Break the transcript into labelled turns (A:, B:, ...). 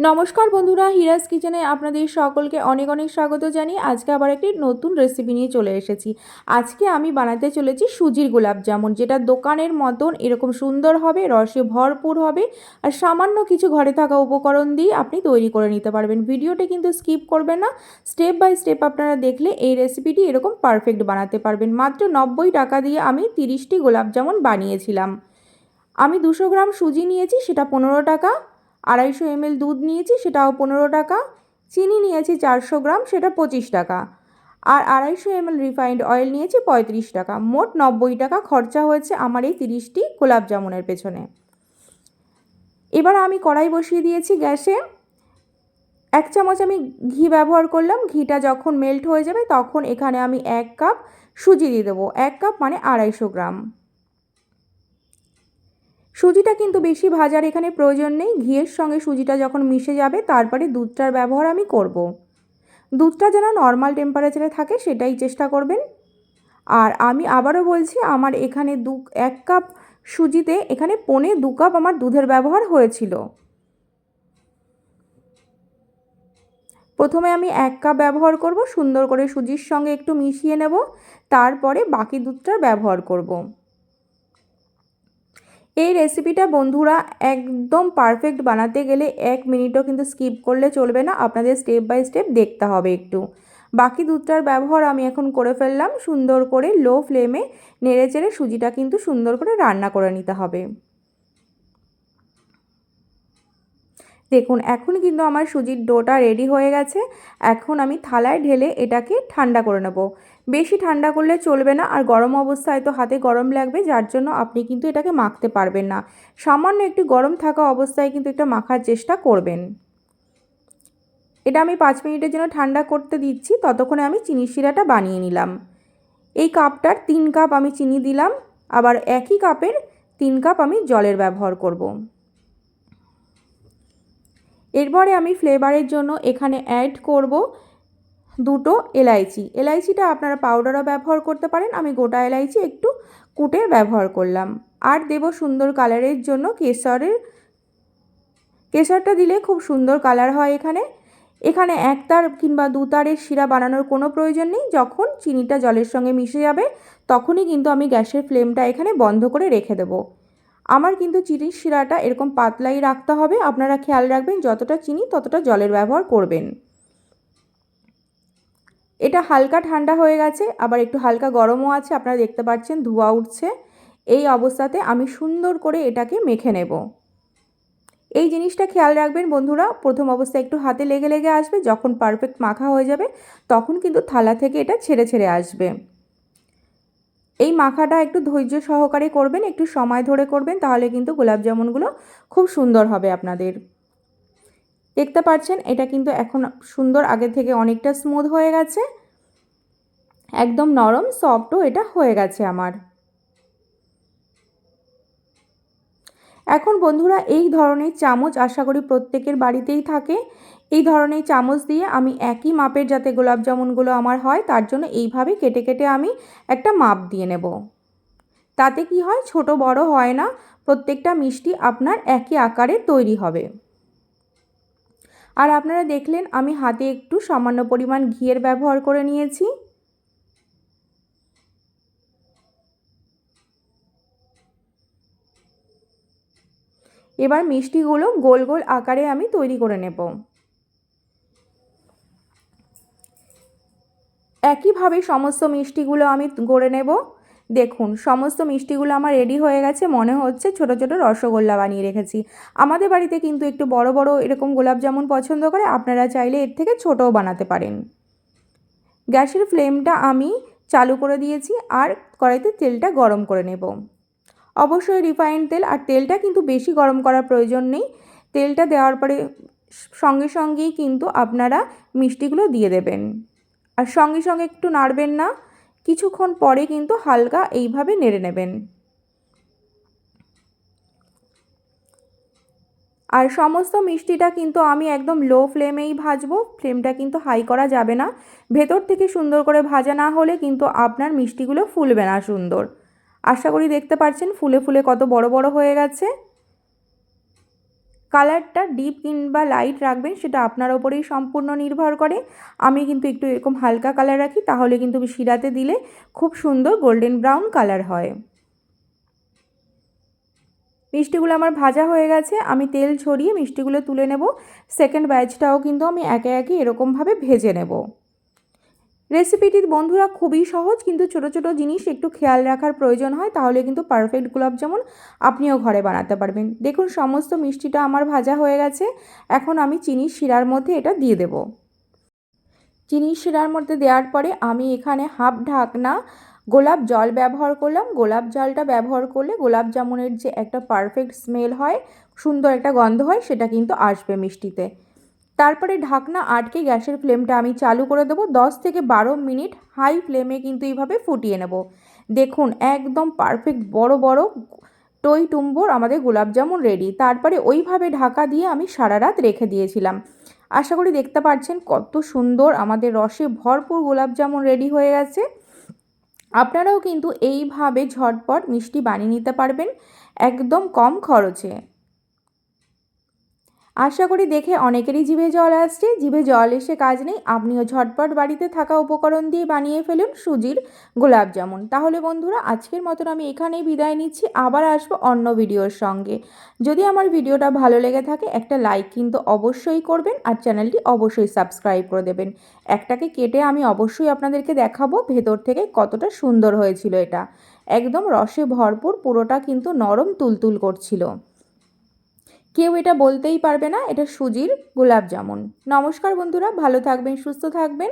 A: নমস্কার বন্ধুরা হিরাজ কিচেনে আপনাদের সকলকে অনেক অনেক স্বাগত জানিয়ে আজকে আবার একটি নতুন রেসিপি নিয়ে চলে এসেছি। আজকে আমি বানাতে চলেছি সুজির গোলাপ জামুন, যেটা দোকানের মতন এরকম সুন্দর হবে, রসে ভরপুর হবে আর সামান্য কিছু ঘরে থাকা উপকরণ দিয়ে আপনি তৈরি করে নিতে পারবেন। ভিডিওটি কিন্তু স্কিপ করবেন না স্টেপ বাই স্টেপ আপনারা দেখলে এই রেসিপিটি এরকম পারফেক্ট বানাতে পারবেন। মাত্র নব্বই টাকা দিয়ে আমি তিরিশটি গোলাপ জামুন বানিয়েছিলাম। আমি দুশো গ্রাম সুজি নিয়েছি, সেটা পনেরো টাকা। আড়াইশো এমএল দুধ নিয়েছি, সেটাও পনেরো টাকা। চিনি নিয়েছি চারশো গ্রাম, সেটা পঁচিশ টাকা। আর আড়াইশো এমএল রিফাইন্ড অয়েল নিয়েছি পঁয়ত্রিশ টাকা। মোট নব্বই টাকা খরচা হয়েছে আমার এই তিরিশটি গোলাপ জামুনের পেছনে। এবার আমি কড়াই বসিয়ে দিয়েছি গ্যাসে। এক চামচ আমি ঘি ব্যবহার করলাম। ঘিটা যখন মেল্ট হয়ে যাবে, তখন এখানে আমি এক কাপ সুজি দিয়ে দেবো। এক কাপ মানে আড়াইশো গ্রাম। সুজিটা কিন্তু বেশি ভাজার এখানে প্রয়োজন নেই। ঘিয়ের সঙ্গে সুজিটা যখন মিশে যাবে, তারপরে দুধটার ব্যবহার আমি করব। দুধটা যেন নর্মাল টেম্পারেচারে থাকে, সেটাই চেষ্টা করবেন। আর আমি আবারও বলছি, আমার এখানে দু, এক কাপ সুজিতে এখানে পনে দু কাপ আমার দুধের ব্যবহার হয়েছিল। প্রথমে আমি এক কাপ ব্যবহার করব, সুন্দর করে সুজির সঙ্গে একটু মিশিয়ে নেব, তারপরে বাকি দুধটার ব্যবহার করব। এই রেসিপিটা বন্ধুরা একদম পারফেক্ট বানাতে গেলে এক মিনিটও কিন্তু স্কিপ করলে চলবে না। আপনাদের স্টেপ বাই স্টেপ দেখতে হবে একটু। বাকি দুধটার ব্যবহার আমি এখন করে ফেললাম। সুন্দর করে লো ফ্লেমে নেড়ে চেড়ে সুজিটা কিন্তু সুন্দর করে রান্না করে নিতে হবে। দেখুন, এখন কিন্তু আমার সুজির ডোটা রেডি হয়ে গেছে। এখন আমি থালায় ঢেলে এটাকে ঠান্ডা করে নেব। বেশি ঠান্ডা করলে চলবে না আর গরম অবস্থায় তো হাতে গরম লাগবে, যার জন্য আপনি কিন্তু এটাকে মাখতে পারবেন না। সামান্য একটু গরম থাকা অবস্থায় কিন্তু এটা মাখার চেষ্টা করবেন। এটা আমি পাঁচ মিনিটের জন্য ঠান্ডা করতে দিচ্ছি, ততক্ষণে আমি চিনি শিরাটা বানিয়ে নিলাম। এই কাপটার তিন কাপ আমি চিনি দিলাম, আবার একই কাপের তিন কাপ আমি জলের ব্যবহার করব। এরপরে আমি ফ্লেভারের জন্য এখানে অ্যাড করব দুটো এলাইচি। এলাইচিটা আপনারা পাউডারও ব্যবহার করতে পারেন। আমি গোটা এলাইচি একটু কুটে ব্যবহার করলাম। আর দেব সুন্দর কালারের জন্য কেশরের। কেশরটা দিলে খুব সুন্দর কালার হয় এখানে। এখানে এক তার কিংবা দু তারের শিরা বানানোর কোনো প্রয়োজন নেই। যখন চিনিটা জলের সঙ্গে মিশে যাবে, তখনই কিন্তু আমি গ্যাসের ফ্লেমটা এখানে বন্ধ করে রেখে দেবো। আমার কিন্তু চিনির শিরাটা এরকম পাতলাই রাখতে হবে। আপনারা খেয়াল রাখবেন, যতটা চিনি ততটা জলের ব্যবহার করবেন। এটা হালকা ঠান্ডা হয়ে গেছে, আবার একটু হালকা গরমও আছে, আপনারা দেখতে পাচ্ছেন ধোয়া উঠছে। এই অবস্থাতে আমি সুন্দর করে এটাকে মেখে নেব। এই জিনিসটা খেয়াল রাখবেন বন্ধুরা, প্রথম অবস্থায় একটু হাতে লেগে লেগে আসবে, যখন পারফেক্ট মাখা হয়ে যাবে, তখন কিন্তু থালা থেকে এটা ছেড়ে ছেড়ে আসবে। এই মাখাটা একটু ধৈর্য সহকারে করবেন, একটু সময় ধরে করবেন, তাহলে কিন্তু গোলাপ জামুনগুলো খুব সুন্দর হবে আপনাদের। দেখতে পাচ্ছেন, এটা কিন্তু এখন সুন্দর আগে থেকে অনেকটা স্মুথ হয়ে গেছে। একদম নরম সফটও এটা হয়ে গেছে আমার। এখন বন্ধুরা, এই ধরনের চামচ আশা করি প্রত্যেকের বাড়িতেই থাকে। এই ধরনের চামচ দিয়ে আমি একই মাপের যাতে গোলাপ জামুনগুলো আমার হয়, তার জন্য এইভাবে কেটে কেটে আমি একটা মাপ দিয়ে নেব। তাতে কি হয়, ছোট বড় হয় না, প্রত্যেকটা মিষ্টি আপনার একই আকারে তৈরি হবে। আর আপনারা দেখলেন, আমি হাতে একটু সামান্য পরিমাণ ঘিয়ের ব্যবহার করে নিয়েছি। এবার মিষ্টিগুলো গোল গোল আকারে আমি তৈরি করে নেব। একইভাবে সমস্ত মিষ্টিগুলো আমি গড়ে নেব। দেখুন, সমস্ত মিষ্টিগুলো আমার রেডি হয়ে গেছে। মনে হচ্ছে ছোট ছোট রসগোল্লা বানিয়ে রেখেছি। আমাদের বাড়িতে কিন্তু একটু বড় বড় এরকম গোলাপ জামুন পছন্দ করে আপনারা চাইলে এর থেকে ছোটও বানাতে পারেন। গ্যাসের ফ্লেমটা আমি চালু করে দিয়েছি আর কড়াইতে তেলটা গরম করে নেব। অবশ্যই রিফাইন্ড তেল আর তেলটা কিন্তু বেশি গরম করার প্রয়োজন নেই। তেলটা দেওয়ার পরে সঙ্গে সঙ্গেই কিন্তু আপনারা মিষ্টিগুলো দিয়ে দেবেন। আর সঙ্গে সঙ্গে একটু নাড়বেন না। কিছুক্ষণ পরে কিন্তু হালকা এইভাবে নেড়ে নেবেন। আর সমস্ত মিষ্টিটা কিন্তু আমি একদম লো ফ্লেমেই ভাজবো। ফ্লেমটা কিন্তু হাই করা যাবে না। ভেতর থেকে সুন্দর করে ভাজা না হলে কিন্তু আপনার মিষ্টিগুলো ফুলবে না সুন্দর। আশা করি দেখতে পাচ্ছেন ফুলে ফুলে কত বড় বড় হয়ে গেছে। কালারটা ডিপ কিংবা লাইট রাখবেন, সেটা আপনার ওপরেই সম্পূর্ণ নির্ভর করে। আমি কিন্তু একটু এরকম হালকা কালার রাখি, তাহলে কিন্তু শিরাতে দিলে খুব সুন্দর গোল্ডেন ব্রাউন কালার হয়। মিষ্টিগুলো আমার ভাজা হয়ে গেছে, আমি তেল ছড়িয়ে মিষ্টিগুলো তুলে নেব। সেকেন্ড ব্যাচটাও কিন্তু আমি একে একে এরকমভাবে ভেজে নেব। রেসিপিটি বন্ধুরা খুবই সহজ, কিন্তু ছোট ছোট জিনিস একটু খেয়াল রাখার প্রয়োজন হয়, তাহলে কিন্তু পারফেক্ট গোলাপ যেমন আপনিও ঘরে বানাতে পারবেন। দেখুন, সমস্ত মিষ্টিটা আমার ভাজা হয়ে গেছে। এখন আমি চিনি শিরার মধ্যে এটা দিয়ে দেব। চিনি শিরার মধ্যে দেওয়ার পরে আমি এখানে হাফ ঢাকনা গোলাপ জল ব্যবহার করলাম। গোলাপ জলটা ব্যবহার করলে গোলাপ জামুনের যে একটা পারফেক্ট স্মেল হয়, সুন্দর একটা গন্ধ হয়, সেটা কিন্তু আসবে মিষ্টিতে। তারপরে ঢাকনা আটকে গ্যাসের ফ্লেমটা আমি চালু করে দেবো। দশ থেকে বারো মিনিট হাই ফ্লেমে কিন্তু এইভাবে ফুটিয়ে নেব। দেখুন, একদম পারফেক্ট বড় বড় টই টুম্বর আমাদের গোলাপজামুন রেডি। তারপরে ওইভাবে ঢাকা দিয়ে আমি সারা রাত রেখে দিয়েছিলাম। আশা করি দেখতে পাচ্ছেন কত সুন্দর আমাদের রসে ভরপুর গোলাপজামুন রেডি হয়ে গেছে। আপনারাও কিন্তু এইভাবে ঝটপট মিষ্টি বানিয়ে নিতে পারবেন, একদম কম খরচে। আশা করি দেখে অনেকেরই জিভে জল আসছে। জিভে জল এসে কাজ নেই। আপনিও ঝটপট বাড়িতে থাকা উপকরণ দিয়ে বানিয়ে ফেলুন সুজির গোলাপ জামুন। তাহলে বন্ধুরা, আজকের মতন আমি এখানেই বিদায় নিচ্ছি। আবার আসব অন্য ভিডিওর সঙ্গে। যদি আমার ভিডিওটা ভালো লেগে থাকে, একটা লাইক কিন্তু অবশ্যই করবেন আর চ্যানেলটি অবশ্যই সাবস্ক্রাইব করে দেবেন। একটাকে কেটে আমি অবশ্যই আপনাদেরকে দেখাবো ভেতর থেকে কতটা সুন্দর হয়েছিল এটা। একদম রসে ভরপুর, পুরোটা কিন্তু নরম তুলতুল করছিল। কেউ এটা বলতেই পারবে না, এটা সুজির গোলাপ জামুন। নমস্কার বন্ধুরা, ভালো থাকবেন, সুস্থ থাকবেন।